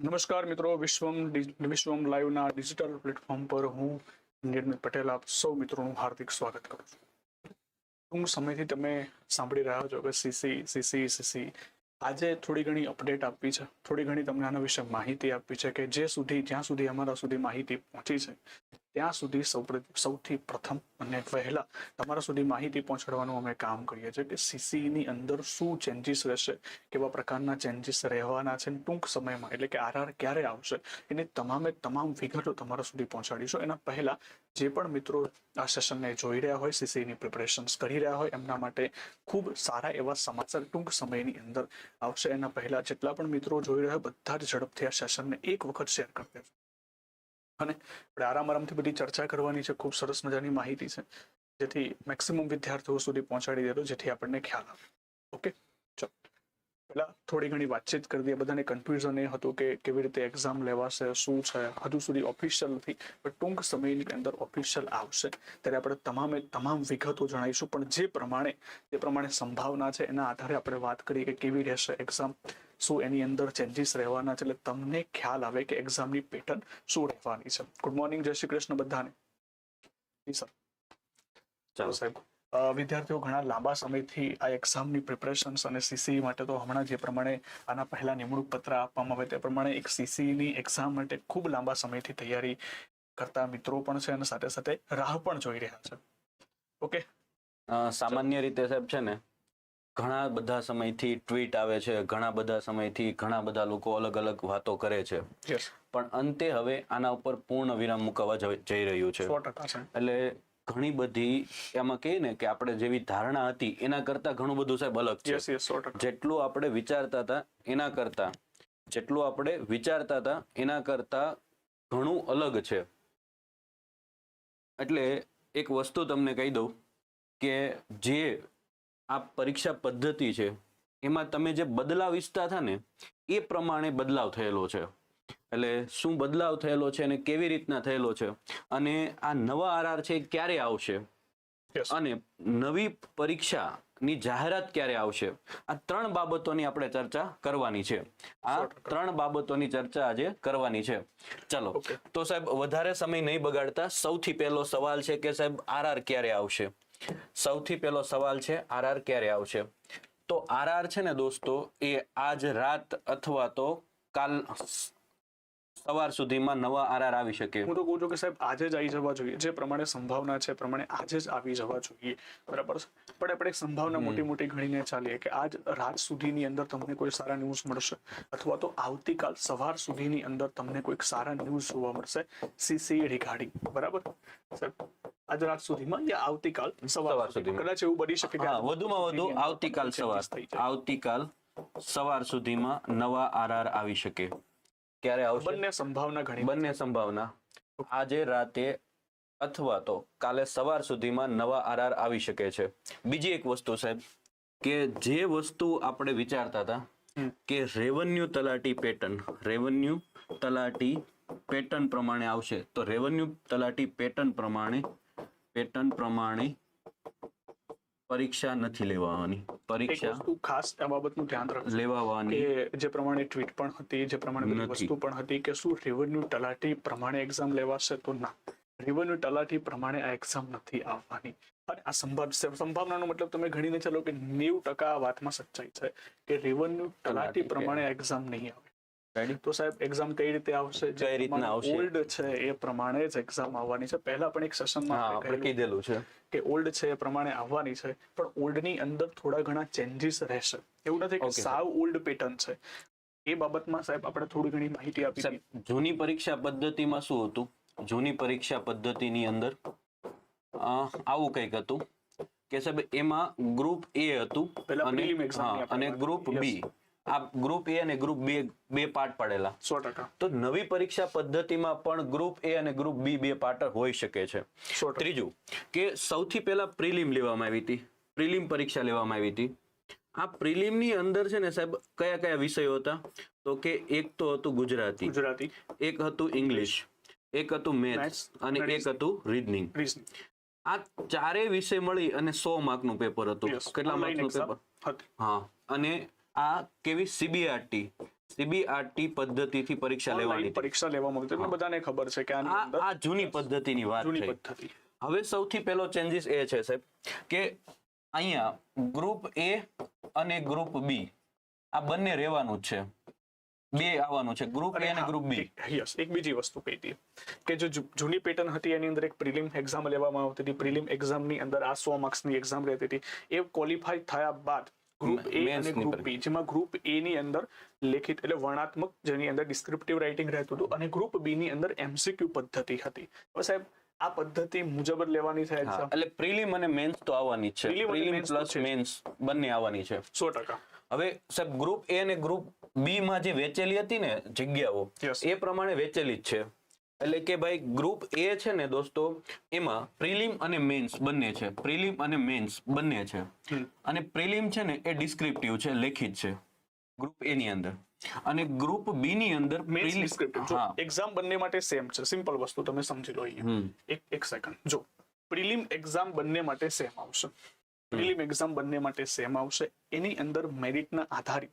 નમસ્કાર મિત્રો, Vishwam Vishwam લાઈવના digital platform પર હું નિર્મિત પટેલ, આપ સૌ મિત્રોનું હાર્દિક સ્વાગત કરું છું. ટૂંક સમયથી તમે સાંભળી રહ્યા છો કે સીસી સીસી સીસી આજે થોડી ઘણી અપડેટ આપવી છે. થોડી ઘણી તમને આના વિશે માહિતી આપવી છે કે જે સુધી, જ્યાં સુધી અમારા સુધી માહિતી પહોંચી છે, ત્યાં સુધી સૌથી પ્રથમ અને પહેલા તમારા સુધી માહિતી પહોંચાડવાનું અમે કામ કરીએ છીએ કે સીસીની અંદર શું ચેન્જીસ રહેશે, કેવા પ્રકારના ચેન્જીસ રહેવાના છે, ટૂંક સમયમાં એટલે કે આરઆર ક્યારે આવશે, એની તમામે તમામ વિગતો તમારા સુધી પહોંચાડીશું. એના પહેલા જે પણ મિત્રો આ સેશનને જોઈ રહ્યા હોય સીસીની પ્રિપરેશન્સ કરી રહ્યા હોય, એમના માટે ખૂબ સારા એવા સમાચાર ટૂંક સમયની અંદર આવશે. એના પહેલાં જેટલા પણ મિત્રો જોઈ રહ્યા હોય, બધા જ ઝડપથી આ સેશનને એક વખત શેર કરી દેજો અને આપણે આરામ આરામથી બધી ચર્ચા કરવાની છે, ખૂબ સરસ મજાની માહિતી છે, જેથી મેક્સિમમ વિદ્યાર્થીઓ સુધી પહોંચાડી દેજો, જેથી આપણને ખ્યાલ આવે. ઓકે પહેલા થોડી ઘણી વાતચીત કરી દઈએ બધાને કન્ફ્યુઝન એ હતું કે કેવી રીતે એક્ઝામ લેવાશે શું છે? હજુ સુધી ઓફિશિયલ નથી. પણ ટૂંક સમયની અંદર ઓફિશિયલ આવશે. ત્યારે આપણે તમામે તમામ વિગતો જણાવીશું. પણ જે પ્રમાણે જે પ્રમાણે સંભાવના છે એના આધારે આપણે વાત કરીએ કે કેવી રહેશે એક્ઝામ શું એની અંદર ચેન્જીસ રહેવાના છે. એટલે તમને ખ્યાલ આવે કે એક્ઝામની પેટર્ન શું રહેવાની છે. ગુડ મોર્નિંગ જય શ્રી કૃષ્ણ બધાને. જી સર ચાલો. સાહેબ. વિદ્યાર્થીઓ ઘણા લાંબા સમયથી આ એક્ઝામની પ્રિપરેશન્સ અને સીસી માટે તો હમણાં જે પ્રમાણે આના પહેલા નિમણૂક પત્ર આપવામાં આવે તે પ્રમાણે એક સીસીની એક્ઝામ માટે ખૂબ લાંબા સમયથી તૈયારી કરતા મિત્રો પણ છે અને સાથે સાથે રાહ પણ જોઈ રહ્યા છે. ઓકે સામાન્ય રીતે સાહેબ છે ને ઘણા બધા સમયથી ટ્વીટ આવે છે ઘણા બધા સમયથી ઘણા બધા લોકો અલગ અલગ વાતો કરે છે. પણ અંતે હવે આના ઉપર પૂર્ણ વિરામ મુકાવા જઈ રહ્યું છે. એટલે ઘણી બધી એમાં કહીએ ને કે આપણે જેવી ધારણા હતી એના કરતા ઘણું બધું સાહેબ અલગ છે. જેટલું આપણે વિચારતા હતા એના કરતા. જેટલું આપણે વિચારતા હતા એના કરતા ઘણું અલગ છે. એટલે એક વસ્તુ તમને કહી દઉં કે જે આ પરીક્ષા પદ્ધતિ છે એમાં તમે જે બદલાવ ઈચ્છતા હતા ને એ પ્રમાણે બદલાવ થયેલો છે. એટલે શું બદલાવ થયેલો છે અને કેવી રીતના થયેલો છે? અને આ નવા આરઆર છે ક્યારે આવશે? અને નવી પરીક્ષાની જાહેરાત ક્યારે આવશે? આ ત્રણ બાબતોની આપણે ચર્ચા કરવાની છે. આ ત્રણ બાબતોની ચર્ચા આજે કરવાની છે. ચલો. તો સાહેબ વધારે સમય નહીં બગાડતા. સૌથી પહેલો સવાલ છે કે સાહેબ આરઆર ક્યારે આવશે? સૌથી પહેલો સવાલ છે આરઆર ક્યારે આવશે? તો આરઆર છે ને દોસ્તો એ આજ રાત અથવા તો કાલ સવાર સુધીમાં નવા આરઆર આવી શકે. હું તો કહું છું કે સાહેબ આજે જ આવી જવા જોઈએ. જે પ્રમાણે સંભાવના છે પ્રમાણે આજે જ આવી જવા જોઈએ. બરાબર પણ આપણે સંભાવના મોટી મોટી ગણીને ચાલીએ કે આજ રાત સુધીની અંદર તમને કોઈ સારા ન્યૂઝ મળશે. અથવા તો આવતીકાલ સવાર સુધીની અંદર તમને કોઈક સારા ન્યૂઝ જોવા મળશે. સીસી રિગાર્ડિંગ બરાબર? સાહેબ આજ રાત સુધીમાં યા આવતીકાલ સવાર સુધીમાં. કદાચ એવું બની શકે કે વધુમાં વધુ આવતીકાલ સવાર. આવતીકાલ સવાર સુધીમાં નવા આરઆર આવી શકે. ક્યારે આવશે? બંને સંભાવના ઘણી બંને સંભાવના. આજે રાતે અથવા તો કાલે સવાર સુધીમાં નવા આરઆર આવી શકે છે. બીજી એક વસ્તુ સાહેબ કે જે વસ્તુ આપણે વિચારતા હતા કે રેવન્યુ તલાટી પેટર્ન રેવન્યુ તલાટી પેટર્ન પ્રમાણે આવશે. તો રેવન્યુ તલાટી પેટર્ન પ્રમાણે પેટર્ન પ્રમાણે પરીક્ષા નથી લેવાની. પરીક્ષા વસ્તુ ખાસ આ બાબતનું ધ્યાન રાખવું લેવાવાની કે જે પ્રમાણે ટ્વીટ પણ હતી જે પ્રમાણે વસ્તુ પણ હતી કે શું રેવન્યુ તલાટી પ્રમાણે એક્ઝામ લેવાશે તો ના. રેવન્યુ તલાટી પ્રમાણે આ એક્ઝામ નથી આવવાની. અને આ સંભાવ સંભાવનાનો મતલબ તમે ગણીને ચાલો કે નેવું ટકા આ વાતમાં સચ્ચાઈ છે કે રેવન્યુ તલાટી તલાટી પ્રમાણે એક્ઝામ નહીં આવે. Ready? તો સાહેબ એક્ઝામ કઈ રીતે આવશે? કઈ રીતના આવશે? ઓલ્ડ છે એ પ્રમાણે જ એક્ઝામ આવવાની છે. પહેલા પણ એક સેશનમાં આપણે કીધેલું છે. કે ઓલ્ડ છે એ પ્રમાણે આવવાની છે પણ ઓલ્ડની અંદર થોડા ઘણા ચેન્જીસ રહેશે. એવું નથી કે સાવ ઓલ્ડ પેટર્ન છે. એ બાબતમાં સાહેબ આપણે થોડી ઘણી માહિતી આપી જૂની પરીક્ષા પદ્ધતિમાં શું હતું? જૂની પરીક્ષા પદ્ધતિની અંદર આવું કંઈક હતું કે સાહેબ એમાં ગ્રુપ એ હતું અને ગ્રુપ બી આ ગ્રુપ એ અને ગ્રુપ બી બે પાર્ટ પડેલા. સો ટકા. તો નવી પરીક્ષા પદ્ધતિમાં પણ ગ્રુપ એ અને ગ્રુપ બી બે પાર્ટ હોઈ શકે છે. ત્રીજું કે સૌથી પહેલા પ્રિલિમ લેવામાં આવી હતી. પ્રિલિમ પરીક્ષા લેવામાં આવી હતી. આ પ્રિલિમની અંદર છે ને સાહેબ કયા કયા વિષયો હતા? તો કે એક તો હતું ગુજરાતી ગુજરાતી. એક હતું ઇંગ્લિશ એક હતું મેથ્સ અને એક હતું રીઝનિંગ આ ચારેય વિષય મળી અને સો માર્કનું પેપર હતું. કેટલા માર્ક માર્કનું પેપર હા અને આ કેવી સીબીઆરટી સીબીઆરટી પદ્ધતિથી પરીક્ષા લેવાની પરીક્ષા લેવામાં આવતી એટલે બધાને ખબર છે કે આ જૂની પદ્ધતિની વાત જૂની પદ્ધતિ. હવે સૌથી પહેલો ચેન્જીસ એ છે સાહેબ કે અહીંયા ગ્રુપ એ અને ગ્રુપ બી આ બંને રહેવાનું જ છે. બે આવવાનું છે ગ્રુપ એ અને ગ્રુપ બી યસ એક બીજી વસ્તુ કહી હતી કે જો જૂની પેટર્ન હતી એની અંદર એક પ્રિલિમ એક્ઝામ લેવામાં આવતી હતી. પ્રિલિમ એક્ઝામની અંદર આ સો માર્ક્સની એક્ઝામ રહેતી હતી. એ ક્વોલિફાઈ થયા બાદ ગ્રુપ એ અને ગ્રુપ બી જેમાં ગ્રુપ એ ની અંદર લેખિત એટલે વર્ણાત્મક જેની અંદર ડિસ્ક્રિપ્ટિવ રાઇટિંગ રહેતું હતું અને ગ્રુપ બી ની અંદર એમસીક્યુ પદ્ધતિ હતી. હવે સાહેબ આ પદ્ધતિ મુજબ જ લેવાની છે એટલે પ્રિલિમ અને મેન્સ તો આવવાની છે. પ્રિલિમ પ્લસ મેન્સ બંને આવવાની છે. સો ટકા. હવે સાહેબ ગ્રુપ એ અને ગ્રુપ બી માં જે વેચેલી હતી ને જગ્યાઓ એ પ્રમાણે વેચેલી જ છે. એટલે કે ભાઈ ગ્રુપ એ છે ને દોસ્તો એમાં પ્રિલિમ અને મેન્સ બંને છે. પ્રિલિમ અને મેન્સ બંને છે. અને પ્રિલિમ છે ને એ ડિસ્ક્રિપ્ટિવ છે લેખિત છે. ગ્રુપ એ ની અંદર. અને ગ્રુપ બી ની અંદર મેન્સ ડિસ્ક્રિપ્ટિવ જો એક્ઝામ બંને માટે સેમ છે. સિમ્પલ વસ્તુ તમે સમજી લો અહીંયા. એક એક સેકન્ડ જો પ્રિલિમ એક્ઝામ બંને માટે સેમ આવશે. પ્રિલિમ એક્ઝામ બંને માટે સેમ આવશે. એની અંદર મેરિટના આધારિત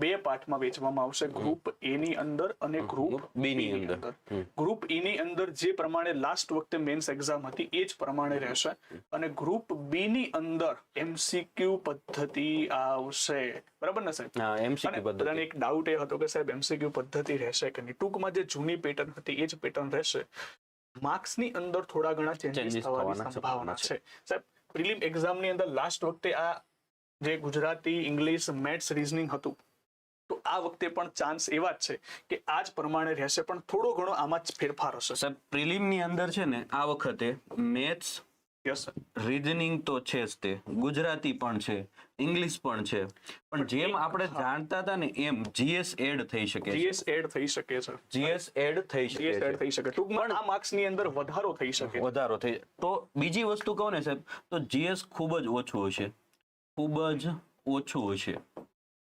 બે પાર્ટમાં વેચવામાં આવશે. ગ્રુપ એ ની અંદર અને ગ્રુપ બી ની અંદર. ગ્રુપ ઈ ની અંદર જે પ્રમાણે લાસ્ટ વખતે મેન્સ એક્ઝામ હતી એ જ પ્રમાણે રહેશે. અને ગ્રુપ બી ની અંદર એમસીક્યુ પદ્ધતિ આવશે. બરાબર ને સાહેબ? હા એમસીક્યુ પદ્ધતિ. એક ડાઉટ એ હતો કે સાહેબ એમસીક્યુ પદ્ધતિ રહેશે કે નહીં? ટૂંકમાં જે જૂની પેટર્ન હતી એ જ પેટર્ન રહેશે. માર્ક્સની અંદર થોડા ઘણા ચેન્જીસ થવાની સંભાવના છે. છે. સાહેબ પ્રિલિમ એક્ઝામની અંદર લાસ્ટ વખતે આ જે ગુજરાતી ઇંગ્લિશ મેથ્સ રીઝનિંગ હતું તો આ વખતે પણ ચાન્સ એવા જ છે કે આ જ પ્રમાણે રહેશે પણ થોડો ઘણો આમાં જ ફેરફાર હશે. સાહેબ પ્રિલિમની અંદર છે ને આ વખતે મેથ્સ યસ રીઝનિંગ તો છે જ તે. ગુજરાતી પણ છે ઇંગ્લિશ પણ છે. પણ જેમ આપણે જાણતા હતા ને એમ જીએસ એડ થઈ શકે જીએસ એડ થઈ શકે છે. જીએસ એડ થઈ શકે જીએસ એડ થઈ શકે. ટૂંકમાં આ માર્ક્સની અંદર વધારો થઈ શકે વધારો થઈ તો બીજી વસ્તુ કહો ને સાહેબ તો જીએસ ખૂબ જ ઓછું હશે. ખૂબ જ ઓછું હશે.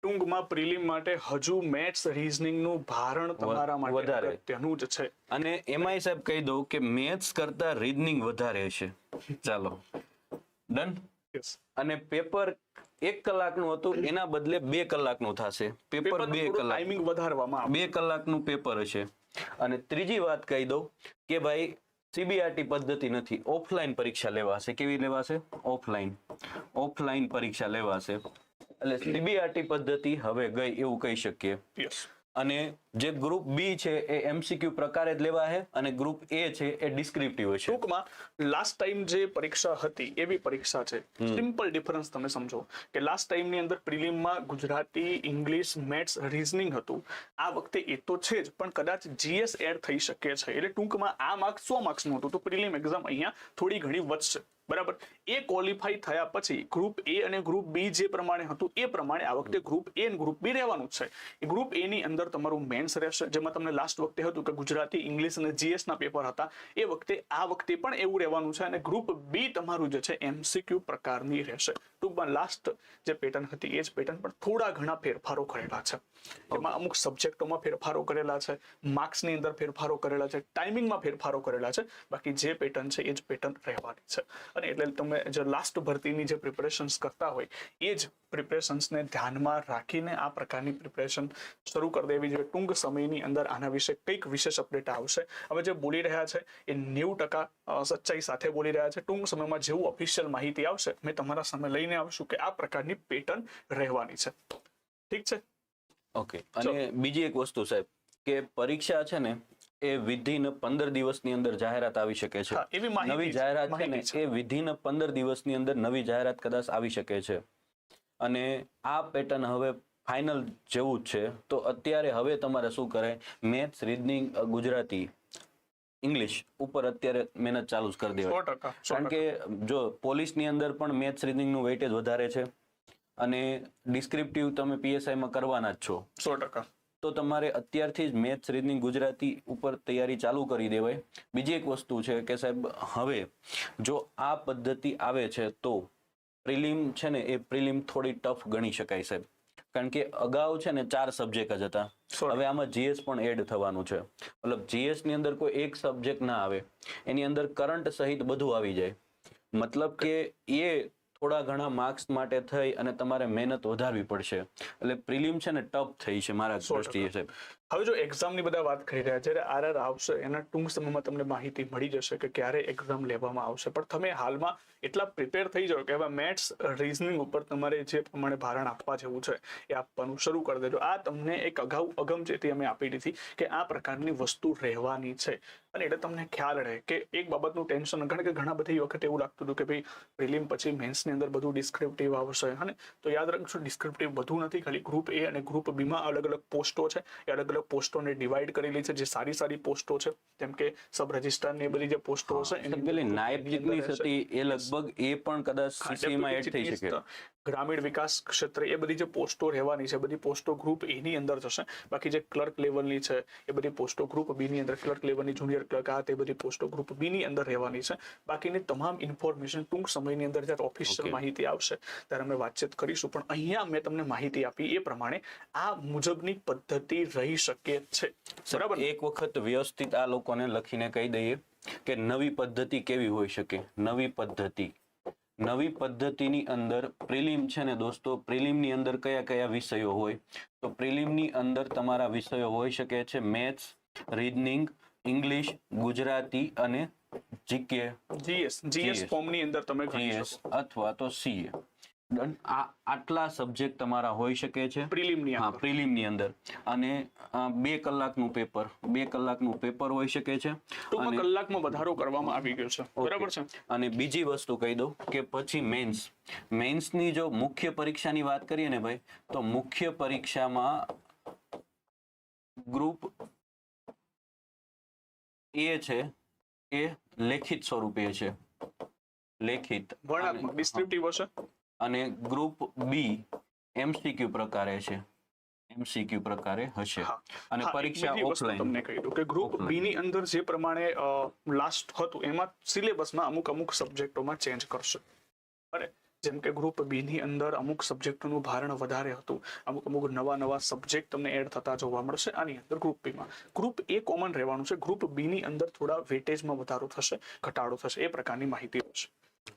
ટૂંકમાં પ્રિલિમ માટે હજુ મેથ્સ રીઝનિંગનું ભારણ તમારા માટે વધારે. તેનું જ છે. અને એમાંય સાહેબ કહી દઉં કે મેથ્સ કરતા રીઝનિંગ વધારે છે. ચાલો. ડન અને પેપર એક કલાકનું હતું એના બદલે બે કલાકનું થશે. પેપર બે કલાક ટાઈમિંગ વધારવામાં બે કલાકનું પેપર હશે. અને ત્રીજી વાત કહી દઉં કે ભાઈ સીબીઆરટી પદ્ધતિ નથી. ઓફલાઈન પરીક્ષા લેવાશે. કેવી લેવાશે? ઓફલાઈન. ઓફલાઈન પરીક્ષા લેવાશે. એટલે સીબીઆરટી પદ્ધતિ હવે ગઈ એવું કહી શકીએ. અને જે ગ્રુપ બી છે એ એમસીક્યુ પ્રકારે જ લેવા છે અને ગ્રુપ એ છે એ ડિસ્ક્રિપ્ટિવ છે. ટૂંકમાં લાસ્ટ ટાઈમ જે પરીક્ષા હતી એવી પરીક્ષા છે. સિમ્પલ ડિફરન્સ તમે સમજો કે લાસ્ટ ટાઈમની અંદર પ્રિલિમમાં ગુજરાતી ઇંગ્લિશ મેથ્સ રીઝનિંગ હતું. આ વખતે એ તો છે જ પણ કદાચ જીએસ એડ થઈ શકે છે. એટલે ટૂંકમાં આ માર્ક્સ સો માર્ક્સનું હતું. તો પ્રિલિમ એક્ઝામ અહીંયા થોડી ઘણી વધશે. બરાબર? એ ક્વોલિફાઈ થયા પછી ગ્રુપ એ અને ગ્રુપ બી જે પ્રમાણે હતું એ પ્રમાણે આ વખતે ગ્રુપ એ અને ગ્રુપ બી રહેવાનું જ છે. ગ્રુપ એ ની અંદર તમારું મેન્સ રહેશે, જેમાં તમને લાસ્ટ વખતે હતું કે ગુજરાતી ઇંગ્લિશ અને જીએસના પેપર હતા. એ વખતે, આ વખતે પણ એવું રહેવાનું છે અને ગ્રુપ બી તમારું જે છે એમસીક્યુ પ્રકારની રહેશે. ટૂંકમાં લાસ્ટ જે પેટર્ન હતી એ જ પેટર્ન પણ થોડા ઘણા ફેરફારો કરેલા છે. એમાં અમુક સબ્જેક્ટોમાં ફેરફારો કરેલા છે માર્ક્સની અંદર ફેરફારો કરેલા છે ટાઈમિંગમાં ફેરફારો કરેલા છે બાકી જે પેટર્ન છે એ જ પેટર્ન રહેવાની છે. અને એટલે તમે જે લાસ્ટ ભરતીની જે પ્રિપરેશન્સ કરતા હોય એ જ પ્રિપરેશન્સને ધ્યાનમાં રાખીને આ પ્રકારની પ્રિપરેશન શરૂ કરી દેવી જોઈએ. ટૂંક સમયની અંદર આના વિશે કંઈક વિશેષ અપડેટ આવશે. હવે જે બોલી રહ્યા છે એ નેવું ટકા સચ્ચાઈ સાથે બોલી રહ્યા છે. ટૂંક સમયમાં જેવું ઓફિશિયલ માહિતી આવશે મેં તમારા સામે લઈને આવશું કે આ પ્રકારની પેટર્ન રહેવાની છે. ઠીક છે? ઓકે અને બીજી એક વસ્તુ સાહેબ કે પરીક્ષા છે ને એ વિધિન પંદર દિવસની અંદર જાહેરાત આવી શકે છે. નવી જાહેરાત છે ને એ વિધિન પંદર દિવસની અંદર નવી જાહેરાત કદાચ આવી શકે છે. અને આ પેટર્ન હવે ફાઇનલ જેવું જ છે. તો અત્યારે હવે તમારે શું કરે મેથ્સ રીઝનિંગ ગુજરાતી ઇંગ્લિશ ઉપર અત્યારે મહેનત ચાલુ જ કરી દેવાય. કારણ કે જો પોલીસની અંદર પણ મેથ્સ રીઝનિંગનું વેઇટેજ વધારે છે અને ડિસ્ક્રિપ્ટિવ તમે પીએસઆઈમાં કરવાના જ છો. સો ટકા. તો તમારે અત્યારથી જ મેથ્સ રીઝનિંગ ગુજરાતી ઉપર તૈયારી ચાલુ કરી દેવાય. બીજી એક વસ્તુ છે કે સાહેબ હવે જો આ પદ્ધતિ આવે છે તો પ્રિલિમ છે ને એ પ્રિલિમ થોડી ટફ ગણી શકાય સાહેબ. કારણ કે અગાઉ છે ને ચાર સબ્જેક્ટ જ હતા. હવે આમાં જીએસ પણ એડ થવાનું છે. મતલબ જીએસની અંદર કોઈ એક સબ્જેક્ટ ના આવે એની અંદર કરંટ સહિત બધું આવી જાય. મતલબ કે એ થોડા ઘણા માર્ક્સ માટે થઈ અને તમારે મહેનત વધારવી પડશે. એટલે પ્રિલિમ છે ને ટફ થઈ છે મારા. દ્રષ્ટિએ છે હવે જો એક્ઝામની બધા વાત કરી રહ્યા છે જ્યારે આરઆર આવશે એના ટૂંક સમયમાં તમને માહિતી મળી જશે કે ક્યારે એક્ઝામ લેવામાં આવશે. પણ તમે હાલમાં એટલા પ્રિપેર થઈ જાઓ કે હવે મેથ્સ રીઝનિંગ ઉપર તમારે જે પ્રમાણે ભારણ આપવા જેવું છે એ આપવાનું શરૂ કરી દેજો. આ તમને એક અગાઉ અગમચેતી અમે આપી દીધી કે આ પ્રકારની વસ્તુ રહેવાની છે. અને એટલે તમને ખ્યાલ રહે કે એક બાબતનું ટેન્શન કારણ કે ઘણા બધી વખત એવું લાગતું હતું કે ભાઈ પ્રિલિમ પછી મેન્સની અંદર બધું ડિસ્ક્રિપ્ટિવ આવશે અને તો યાદ રાખજો ડિસ્ક્રિપ્ટિવ બધું નથી ખાલી ગ્રુપ એ અને ગ્રુપ બીમાં અલગ અલગ પોસ્ટો છે. એ અલગ અલગ પોસ્ટોને ડિવાઈડ કરેલી છે જે સારી સારી પોસ્ટો છે. જેમ કે સબ રજિસ્ટ્રારની બધી જે પોસ્ટો હશે નાયબ રહેશે. હતી એ લગભગ એ પણ કદાચ સીસીમાં એડ થઈ શકે. ગ્રામીણ વિકાસ ક્ષેત્રે એ બધી જે પોસ્ટો રહેવાની છે બધી પોસ્ટો ગ્રુપ એની અંદર જશે. બાકી જે ક્લર્ક લેવલની છે એ બધી પોસ્ટો ગ્રુપ બી ની અંદર ક્લર્ક લેવલની જુનિયર ક્લર્ક આ તે બધી પોસ્ટો ગ્રુપ બી ની અંદર રહેવાની છે. બાકીની તમામ ઇન્ફોર્મેશન ટૂંક સમયની અંદર જ્યારે ઓફિશિયલ માહિતી આવશે ત્યારે અમે વાતચીત કરીશું. પણ અહીંયા મેં તમને માહિતી આપી એ પ્રમાણે આ મુજબની પદ્ધતિ રહી શકે છે. બરાબર એક વખત વ્યવસ્થિત આ લોકોને લખીને કહી દઈએ. કે નવી પદ્ધતિ કેવી હોઈ શકે? નવી પદ્ધતિ. નવી પદ્ધતિની અંદર પ્રિલિમ છે ને દોસ્તો પ્રિલિમની અંદર કયા કયા વિષયો હોય? તો પ્રિલિમની અંદર તમારા વિષયો હોઈ શકે છે મેથ્સ રીઝનિંગ ઇંગ્લિશ ગુજરાતી અને જીકે. જીએસ જીએસ ફોર્મની અંદર તમે જીએસ અથવા તો સીએ. આટલા સબ્જેક્ટ તમારા હોઈ શકે છે? પ્રિલિમની હા પ્રિલિમની અંદર. અને બે કલાકનું પેપર બે કલાકનું પેપર હોઈ શકે છે. ટૂંકમાં કલાકમાં વધારો કરવામાં આવી ગયો છે. બરાબર છે? અને બીજી વસ્તુ કહી દઉં કે પછી મેન્સ મેન્સની જો મુખ્ય પરીક્ષાની વાત કરીએ ને ભાઈ તો મુખ્ય પરીક્ષામાં ગ્રુપ એ છે એ લેખિત સ્વરૂપે છે. લેખિત. વર્ણાત્મક ડિસ્ક્રિપ્ટિવ હશે? અને ગ્રુપ બી એમસીક્યુ પ્રકારે છે. એમસીક્યુ પ્રકારે હશે. અને પરીક્ષા ઓફલાઈન તમને કહી દઉં કે ગ્રુપ બી ની અંદર જે પ્રમાણે લાસ્ટ હતું એમાં સિલેબસમાં અમુક અમુક સબ્જેક્ટોમાં ચેન્જ કરશે. બરાબર જેમ કે ગ્રુપ બી ની અંદર અમુક સબ્જેક્ટોનું ભારણ વધારે હતું. અમુક અમુક નવા નવા સબ્જેક્ટ તમને એડ થતા જોવા મળશે આની અંદર ગ્રુપ બી માં. ગ્રુપ એ કોમન રહેવાનું છે. ગ્રુપ બી ની અંદર થોડા વેટેજમાં વધારો થશે ઘટાડો થશે એ પ્રકારની માહિતી હશે.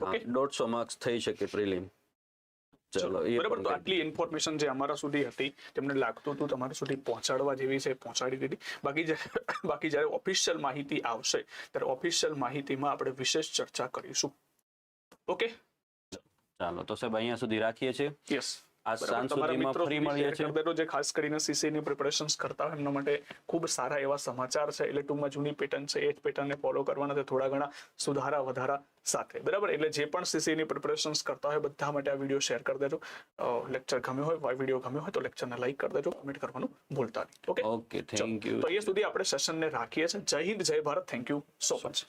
ઓકે દોઢસો માર્ક્સ થઈ શકે પ્રિલિમ. ચલો બરાબર તો આટલી ઇન્ફોર્મેશન જે અમારા સુધી હતી તેમને લાગતું હતું તમારા સુધી પહોંચાડવા જેવી છે પહોંચાડી દીધી. બાકી બાકી જ્યારે ઓફિશિયલ માહિતી આવશે ત્યારે ઓફિશિયલ માહિતીમાં આપણે વિશેષ ચર્ચા કરીશું. ઓકે ચાલો તો સાહેબ અહીંયા સુધી રાખીએ છીએ. યસ આ સાંજ સુધીમાં ફરી મળીએ છીએ. જે ખાસ કરીને સીસીની પ્રિપરેશન્સ કરતા હોય એમના માટે ખૂબ સારા એવા સમાચાર છે. એટલે ટૂંકમાં જૂની પેટર્ન છે એ જ પેટર્નને ફોલો કરવાના છે થોડા ઘણા સુધારા વધારા સાથે. બરાબર? એટલે જે પણ સીસીની પ્રિપરેશન્સ કરતા હોય બધા માટે આ વીડિયો શેર કરી દેજો. લેક્ચર ગમ્યો હોય વીડિયો ગમ્યો હોય તો લેક્ચરને લાઈક કરી દેજો કમેન્ટ કરવાનું ભૂલતા નહીં. ઓકે ઓકે થેન્ક યુ તો અહીંયા સુધી આપણે સેશનને રાખીએ છીએ. જય હિન્દ જય Bharat. Thank you so much